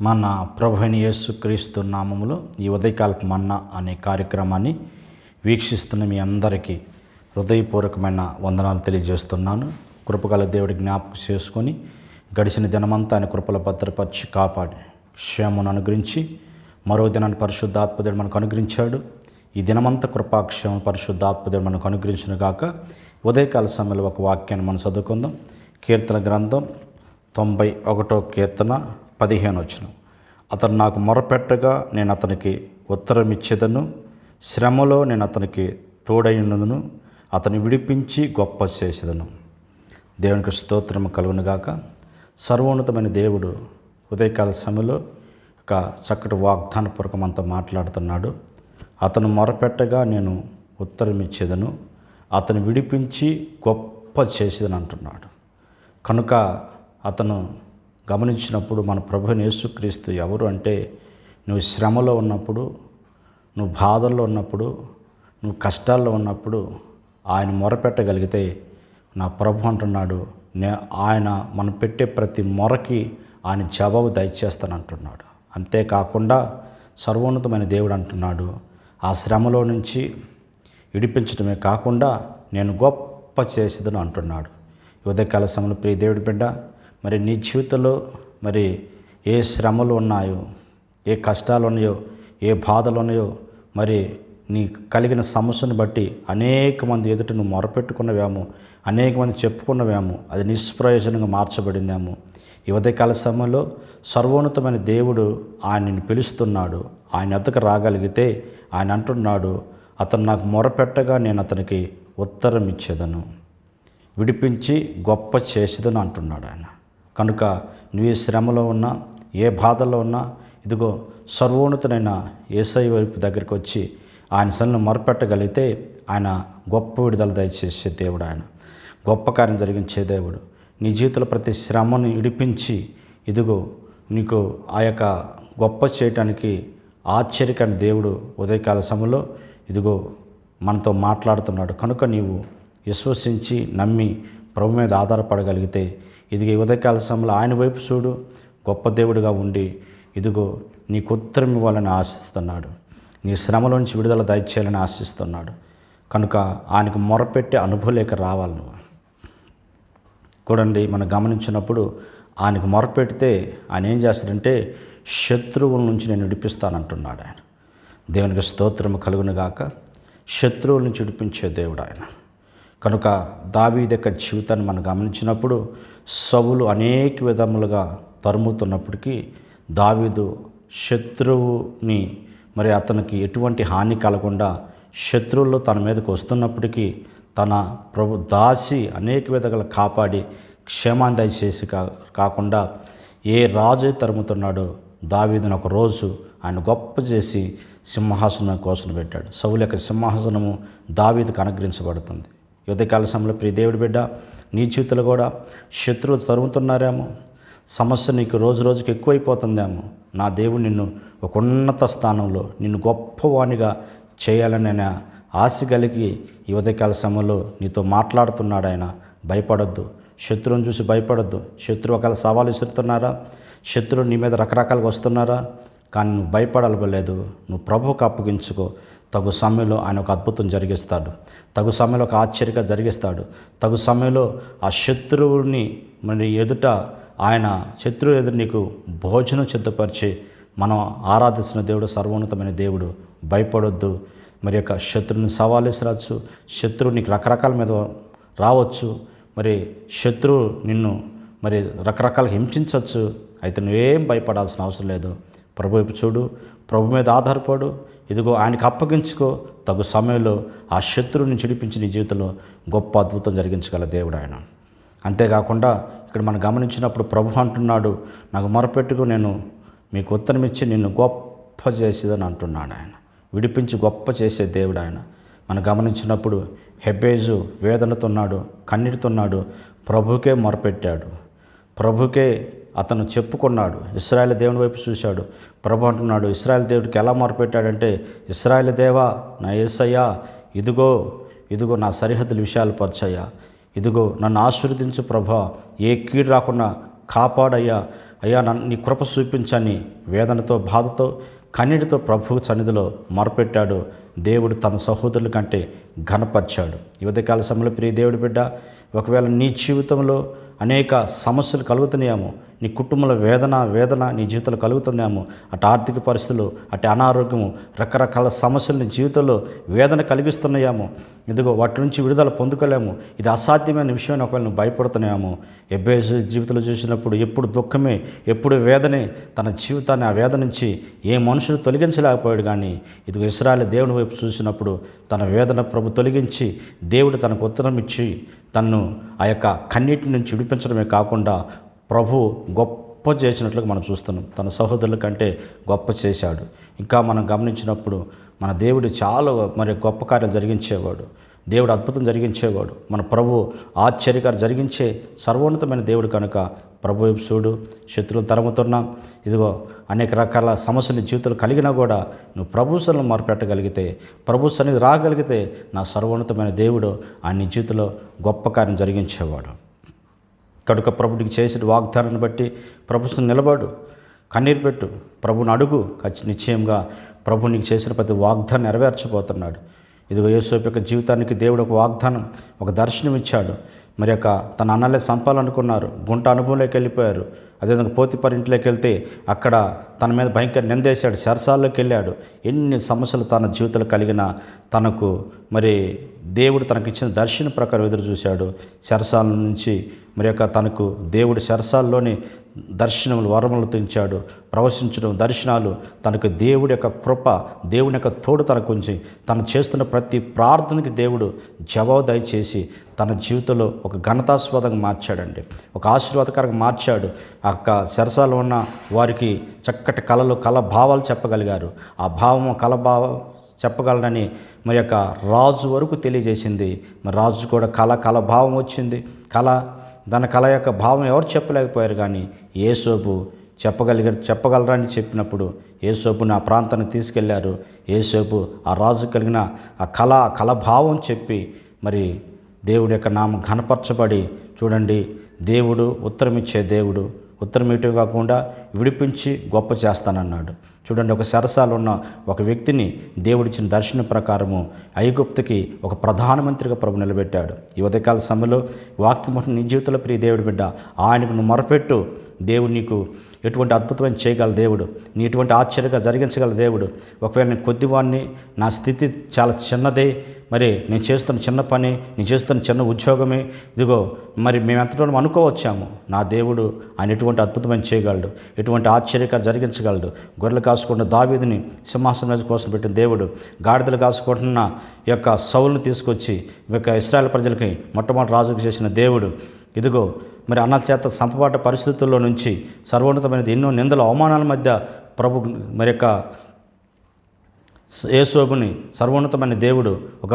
మన ప్రభుని యేసుక్రీస్తు నామములో ఈ ఉదయకాలపు మన్న అనే కార్యక్రమాన్ని వీక్షిస్తున్న మీ అందరికీ హృదయపూర్వకమైన వందనాలు తెలియజేస్తున్నాను. కృపగల దేవుడి జ్ఞాపకం చేసుకొని గడిచిన దినమంతా ఆయన కృపల భద్రపరిచి కాపాడి క్షేమను అనుగ్రహించి మరో దినాన్ని పరిశుద్ధాత్మదేవుడు మనకు అనుగ్రహించాడు. ఈ దినమంతా కృపాక్షేమ పరిశుద్ధాత్మదేవుడు మనకు అనుగ్రహించిన గాక. ఉదయకాల సమయంలో ఒక వాక్యాన్ని మనం చదువుకుందాం. కీర్తన గ్రంథం తొంభై ఒకటో కీర్తన పదిహేను వచ్చిన. అతను నాకు మొరపెట్టగా నేను అతనికి ఉత్తరం ఇచ్చేదను. శ్రమలో నేను అతనికి తోడైనదను అతని విడిపించి గొప్ప చేసేదను. దేవునికి స్తోత్రం కలుగునుగాక. సర్వోన్నతమైన దేవుడు ఉదయకాల సమయంలో ఒక చక్కటి వాగ్దానపూర్వకం అంతా మాట్లాడుతున్నాడు. అతను మొరపెట్టగా నేను ఉత్తరం ఇచ్చేదను. అతను విడిపించి గొప్ప చేసేదని అంటున్నాడు కనుక అతను గమనించినప్పుడు మన ప్రభు యేసుక్రీస్తు ఎవరు అంటే నువ్వు శ్రమలో ఉన్నప్పుడు నువ్వు బాధల్లో ఉన్నప్పుడు నువ్వు కష్టాల్లో ఉన్నప్పుడు ఆయన మొరపెట్టగలిగితే నా ప్రభు అంటున్నాడు నే ఆయన మనం పెట్టే ప్రతి మొరకి ఆయన జవాబు దయచేస్తానంటున్నాడు. అంతేకాకుండా సర్వోన్నతమైన దేవుడు అంటున్నాడు ఆ శ్రమలో నుంచి విడిపించడమే కాకుండా నేను గొప్ప చేసేదని అంటున్నాడు. ఉదయకాల సమయంలో ప్రియ దేవుడి బిడ్డ మరి నీ జీవితంలో మరి ఏ శ్రమలు ఉన్నాయో ఏ కష్టాలు ఉన్నాయో ఏ బాధలు ఉన్నాయో మరి నీ కలిగిన సమస్యను బట్టి అనేక మంది ఎదుట నువ్వు మొరపెట్టుకున్నవేమో అనేక మంది చెప్పుకున్నవేమో అది నిష్ప్రయోజనంగా మార్చబడిందేమో. ఈ ఉదయకాల సమయంలో సర్వోన్నతమైన దేవుడు ఆయనని పిలుస్తున్నాడు. ఆయన ఎద్దకు రాగలిగితే ఆయన అంటున్నాడు అతను నాకు మొరపెట్టగా నేను అతనికి ఉత్తరం ఇచ్చేదను విడిపించి గొప్ప చేసేదని అంటున్నాడు ఆయన. కనుక నువ్వు ఏ శ్రమలో ఉన్నా ఏ బాధలో ఉన్నా ఇదిగో సర్వోన్నతుడైన ఏసై వైపు దగ్గరికి వచ్చి ఆయన సన్ను మొరపెట్టగలిగితే ఆయన గొప్ప విడుదల దయచేసే దేవుడు ఆయన. గొప్ప కార్యం జరిగించే దేవుడు. నీ జీవితంలో ప్రతి శ్రమను ఇడిపించి ఇదిగో నీకు ఆ యొక్క గొప్ప చేయటానికి ఆశ్చర్యకరణ దేవుడు ఉదయకాల సమయంలో ఇదిగో మనతో మాట్లాడుతున్నాడు. కనుక నీవు విశ్వసించి నమ్మి ప్రభు మీద ఆధారపడగలిగితే ఇది ఉదయకాల సమయంలో ఆయన వైపు చూడు గొప్ప దేవుడిగా ఉండి ఇదిగో నీకు ఉత్తరం ఇవ్వాలని ఆశిస్తున్నాడు. నీ శ్రమలోంచి విడుదల దయచేయాలని ఆశిస్తున్నాడు. కనుక ఆయనకు మొరపెట్టే అనుభవలేక రావాలి నువ్వు. చూడండి మనం గమనించినప్పుడు ఆయనకు మొరపెడితే ఆయన ఏం చేస్తాడంటే శత్రువుల నుంచి నేను విడిపిస్తానంటున్నాడు ఆయన. దేవునికి స్తోత్రము కలుగునుగాక శత్రువుల నుంచి విడిపించే దేవుడు ఆయన. కనుక దావీ యొక్క జీవితాన్ని మనం గమనించినప్పుడు సవులు అనేక విధములుగా తరుముతున్నప్పటికీ దావీదు శత్రువుని మరి అతనికి ఎటువంటి హాని కలగకుండా శత్రువులు తన మీదకు వస్తున్నప్పటికీ తన ప్రభు దాసి అనేక విధంగా కాపాడి క్షేమాన్ని దయచేసి కా కాకుండా ఏ రాజు తరుముతున్నాడో దావీదును ఒక రోజు ఆయన గొప్ప చేసి సింహాసనం కోసం పెట్టాడు. సౌలు యొక్క సింహాసనము దావీదుకు అనుగ్రహించబడుతుంది. యుద్ధకాల సమయంలో ప్రియ దేవుడి బిడ్డ నీ జీవితంలో కూడా శత్రువులు తరుముతున్నారేమో. సమస్య నీకు రోజు రోజుకి ఎక్కువైపోతుందేమో. నా దేవుడు నిన్ను ఒక ఉన్నత స్థానంలో నిన్ను గొప్పవాణిగా చేయాలని ఆయన ఆశ కలిగి ఈ ఉదయకాల సమయంలో నీతో మాట్లాడుతున్నాడు ఆయన. భయపడొద్దు. శత్రువుని చూసి భయపడొద్దు. శత్రువు ఒకవేళ సవాలు విసురుతున్నారా? శత్రువు నీ మీద రకరకాలుగా వస్తున్నారా? కానీ నువ్వు భయపడాలలేదు నువ్వు ప్రభువుకు అప్పగించుకో. తగు సమయంలో ఆయన ఒక అద్భుతం జరిగిస్తాడు. తగు సమయంలో ఒక ఆశ్చర్యగా జరిగిస్తాడు. తగు సమయంలో ఆ శత్రువుని మరి ఎదుట ఆయన శత్రువు ఎదురు నీకు భోజనం సిద్ధపరిచి మనం ఆరాధిస్తున్న దేవుడు సర్వోన్నతమైన దేవుడు. భయపడొద్దు. మరి యొక్క శత్రువుని సవాలేసరాచ్చు శత్రువు నీకు రకరకాల మీద రావచ్చు. మరి శత్రువు నిన్ను మరి రకరకాల హింసించవచ్చు. అయితే నువ్వేం భయపడాల్సిన అవసరం లేదు. ప్రభు వైపు చూడు. ప్రభు మీద ఆధారపడు. ఇదిగో ఆయనకు అప్పగించుకో. తగు సమయంలో ఆ శత్రువుని చిడిపించి నీ జీవితంలో గొప్ప అద్భుతం జరిగించగల దేవుడు ఆయన. అంతేకాకుండా ఇక్కడ మనం గమనించినప్పుడు ప్రభు అంటున్నాడు నాకు మొరపెట్టుకు నేను మీకు ఉత్తరం ఇచ్చి నిన్ను గొప్ప చేసేదని అంటున్నాడు ఆయన. విడిపించి గొప్ప చేసే దేవుడు ఆయన. మనం గమనించినప్పుడు హెబేజు వేదనతో ఉన్నాడు కన్నీటితో ఉన్నాడు ప్రభుకే మొరపెట్టాడు. ప్రభుకే అతను చెప్పుకున్నాడు ఇస్రాయల్ దేవుని వైపు చూశాడు. ప్రభు అంటున్నాడు ఇస్రాయల్ దేవుడికి ఎలా మొరపెట్టాడంటే ఇస్రాయల్ దేవా నా ఏసయ్యా ఇదిగో ఇదిగో నా సరిహద్దుల విషయాలు పరిచయ్యా. ఇదిగో నన్ను ఆశీర్వదించు ప్రభా ఏ కీడు రాకుండా కాపాడయ్యా. అయ్యా నన్ను నీ కృప చూపించని వేదనతో బాధతో కన్నీటితో ప్రభు సన్నిధిలో మొరపెట్టాడు దేవుడు తన సహోదరుల కంటే ఘనపరిచాడు. ఈ కాల సమయంలో ప్రియ దేవుడి బిడ్డ ఒకవేళ నీ జీవితంలో అనేక సమస్యలు కలుగుతున్నాయేమో నీ కుటుంబంలో వేదన వేదన నీ జీవితంలో కలుగుతుందేమో. అటు ఆర్థిక పరిస్థితులు అటు అనారోగ్యము రకరకాల సమస్యలు నీ జీవితంలో వేదన కలిగిస్తున్నాయేమో. ఇదిగో వాటి నుంచి విడుదల పొందుకోలేము. ఇది అసాధ్యమైన విషయం ఒకవేళ నువ్వు భయపడుతున్నాయేమో. ఎబ్బేజ్ జీవితంలో చూసినప్పుడు ఎప్పుడు దుఃఖమే ఎప్పుడు వేదనే తన జీవితాన్ని ఆ వేదన నుంచి ఏ మనుషులు తొలగించలేకపోయాడు కానీ ఇదిగో ఇస్రాయల్ దేవుని వైపు చూసినప్పుడు తన వేదన ప్రభు తొలగించి దేవుడు తనకు ఉత్తరం ఇచ్చి తన్ను ఆ యొక్క కన్నీటి నుంచి విడిపించడమే కాకుండా ప్రభు గొప్ప చేసినట్లుగా మనం చూస్తున్నాం. తన సహోదరుల కంటే గొప్ప చేశాడు. ఇంకా మనం గమనించినప్పుడు మన దేవుడు చాలా మరి గొప్ప కార్యం జరిగించేవాడు. దేవుడు అద్భుతం జరిగించేవాడు. మన ప్రభు ఆశ్చర్యకారు జరిగించే సర్వోన్నతమైన దేవుడు కనుక ప్రభు చూడు శత్రువులు తరముతున్నాం ఇదిగో అనేక రకాల సమస్యలు జీవితంలో కలిగినా కూడా నువ్వు ప్రభు మార్పెట్టగలిగితే మొరపెట్టగలిగితే ప్రభు సన్నిధి రాగలిగితే నా సర్వోన్నతమైన దేవుడు ఆయన నీ జీవితంలో గొప్ప కార్యం జరిగించేవాడు. కనుక ప్రభుడికి చేసిన వాగ్దానాన్ని బట్టి ప్రభుత్వం నిలబడు కన్నీరు పెట్టు ప్రభుని అడుగు. ఖచ్చి నిశ్చయంగా ప్రభు నీకు చేసిన ప్రతి వాగ్దానం నెరవేర్చబోతున్నాడు. ఇదిగో యేసోపు యొక్క జీవితానికి దేవుడు ఒక వాగ్దానం ఒక దర్శనం ఇచ్చాడు. మరి యొక్క తన అన్నలే సంపాలనుకున్నారు గుంట అనుభవంలోకి వెళ్ళిపోయారు. అదేవిధంగా పోతిపరి ఇంట్లోకి వెళ్తే అక్కడ తన మీద భయంకర నిందేశాడు సరసాల్లోకి వెళ్ళాడు. ఎన్ని సమస్యలు తన జీవితంలో కలిగిన తనకు మరి దేవుడు తనకిచ్చిన దర్శన ప్రకారం ఎదురు చూశాడు సరసాల నుంచి మరి యొక్క తనకు దేవుడు శరసాల్లోని దర్శనములు వరములు తెంచాడు. ప్రవశించడం దర్శనాలు తనకు దేవుడి యొక్క కృప దేవుని యొక్క తోడు తనకు ఉంచి తను చేస్తున్న ప్రతి ప్రార్థనకి దేవుడు జవాబు దయచేసి తన జీవితంలో ఒక ఘనతాస్వాదంగా మార్చాడండి. ఒక ఆశీర్వాదకరంగా మార్చాడు. ఆ యొక్క సరసాలు ఉన్న వారికి చక్కటి కళలు కళ భావాలు చెప్పగలిగారు. ఆ భావము కళ భావం చెప్పగలనని మరి యొక్క రాజు వరకు తెలియజేసింది. మరి రాజు కూడా కళ కళ భావం వచ్చింది. కళ దాని కళ యొక్క భావం ఎవరు చెప్పలేకపోయారు కానీ ఏసోపు చెప్పగలిగ చెప్పగలరని చెప్పినప్పుడు ఏసోపు నా ప్రాంతానికి తీసుకెళ్ళారు. ఏసోపు ఆ రాజు కలిగిన ఆ కళ ఆ కళ భావం చెప్పి మరి దేవుడి యొక్క నామం ఘనపరచబడి చూడండి దేవుడు ఉత్తరమిచ్చే దేవుడు. ఉత్తరం ఇటు కాకుండా విడిపించి గొప్ప చేస్తానన్నాడు. చూడండి ఒక సరసాలు ఉన్న ఒక వ్యక్తిని దేవుడిచ్చిన దర్శనం ప్రకారము ఐగుప్తుకి ఒక ప్రధానమంత్రిగా ప్రభు నిలబెట్టాడు. ఈ ఉదయకాల సమయంలో వాక్యం నీ జీవితంలో ప్రియ దేవుడి బిడ్డ ఆయనకు నువ్వు మొరపెట్టు. దేవుడు నీకు ఎటువంటి అద్భుతమైన చేయగల దేవుడు నీ ఎటువంటి ఆశ్చర్యంగా జరిగించగల దేవుడు ఒకవేళ నేను కొద్దివాడిని నా స్థితి చాలా చిన్నదే మరి నేను చేస్తున్న చిన్న పని నేను చేస్తున్న చిన్న ఉద్యోగమే ఇదిగో మరి మేము ఎంతటో అనుకోవచ్చాము. నా దేవుడు ఆయన ఎటువంటి అద్భుతమైన చేయగలడు ఎటువంటి ఆశ్చర్యకర జరిగించగలడు. గొర్రెలు కాసుకుంటున్న దావీదిని సింహాసనం కోసం పెట్టిన దేవుడు గాడిదలు కాసుకుంటున్న యొక్క సౌలును తీసుకొచ్చి ఈ యొక్క ఇస్రాయల్ ప్రజలకి మొట్టమొదటి రాజుకు చేసిన దేవుడు. ఇదిగో మరి అన్నల చేత సంపబాట పరిస్థితుల్లో నుంచి సర్వోన్నతమైనది ఎన్నో నిందల అవమానాల మధ్య ప్రభు మరి యొక్క యేసోబుని సర్వోన్నతమైన దేవుడు ఒక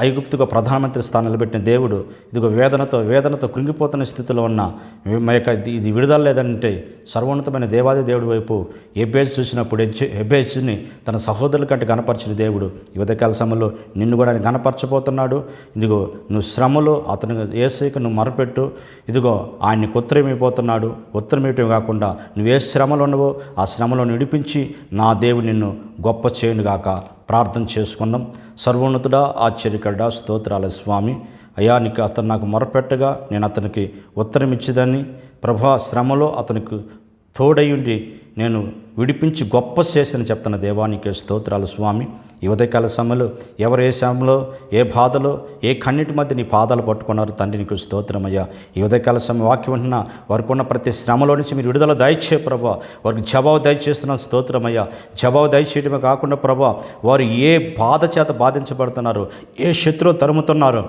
ఐగుప్తుకు ప్రధానమంత్రి స్థానం నిలబెట్టిన దేవుడు ఇదిగో వేదనతో వేదనతో కృంగిపోతున్న స్థితిలో ఉన్న మా యొక్క ఇది- విడుదల లేదంటే సర్వోన్నతమైన దేవాది దేవుడి వైపు ఎబ్బేజ్ చూసినప్పుడు ఎబ్బేజ్ని తన సహోదరుల కంటే గణపరిచిన దేవుడు. యువత ఉదయకాల సమయంలో నిన్ను కూడా ఆయన గణపరచబోతున్నాడు ఇదిగో నువ్వు శ్రమలో అతను ఏసైకి నువ్వు మరపెట్టు. ఇదిగో ఆయన్ని ఉత్తరమైపోతున్నాడు ఉత్తరమేయటం కాకుండా నువ్వు ఏ శ్రమలో ఉన్నవో ఆ శ్రమలో విడిపించి నా దేవుడు నిన్ను గొప్ప చేయనుగాక. ప్రార్థన చేసుకున్నాం. సర్వోన్నతుడా ఆశ్చర్యకరుడా స్తోత్రాల స్వామి. అయ్యా నీకు అతను నాకు మొరపెట్టగా నేను అతనికి ఉత్తరం ఇచ్చేదాన్ని ప్రభా శ్రమలో అతనికి తోడయుండి నేను విడిపించి గొప్ప చేసిన చెప్తున్న దేవానికి స్తోత్రాలు స్వామి. ఈ ఉదయకాల సమయంలో ఎవరు ఏ శ్రమలో ఏ బాధలో ఏ కన్నిటి మధ్య నీ పాదాలు పట్టుకున్నారు? తండ్రి నీకు స్తోత్రమయ్యా. ఈ ఉదయకాల సమయం వాక్యం ఉన్న వారికి ఉన్న ప్రతి శ్రమలో నుంచి మీరు విడుదల దయచే ప్రభా. వారికి జవాబు దయచేస్తున్న స్తోత్రమయ్యా. జవాబు దయచేయడమే కాకుండా ప్రభా వారు ఏ బాధ చేత బాధించబడుతున్నారు? ఏ శత్రువు తరుముతున్నారు?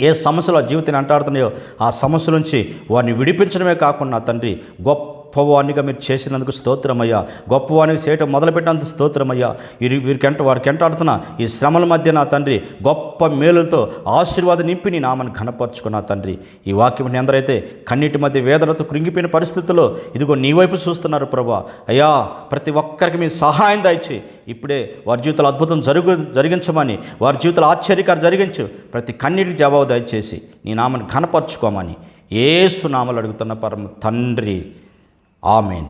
ఏ సమస్యలు ఆ జీవితాన్ని అంటాడుతున్నాయో ఆ సమస్య నుంచి వారిని విడిపించడమే కాకుండా తండ్రి గొప్ప గొప్పవాణిగా మీరు చేసినందుకు స్తోత్రమయ్యా. గొప్పవానికి చేయటం మొదలుపెట్టినందుకు స్తోత్రమయ్యా. వీరి వీరికెంట వారికెంట వారికి ఈ శ్రమల మధ్య నా తండ్రి గొప్ప మేలులతో ఆశీర్వాదం నింపి నీ నామని ఘనపరుచుకున్న తండ్రి. ఈ వాక్యం ఎందరైతే కన్నీటి మధ్య వేదనతో కృంగిపోయిన పరిస్థితుల్లో ఇదిగో నీ వైపు చూస్తున్నారు ప్రభా. అయ్యా ప్రతి ఒక్కరికి మీ సహాయం దాయిచ్చి ఇప్పుడే వారి జీవితంలో అద్భుతం జరుగు జరిగించమని వారి జీవితంలో ఆశ్చర్యకారు జరిగించు. ప్రతి కన్నీటికి జవాబు దయచేసి నీ నామని ఘనపరచుకోమని. ఏసు నామలు అడుగుతున్న పరమ తండ్రి. ஆமேன்.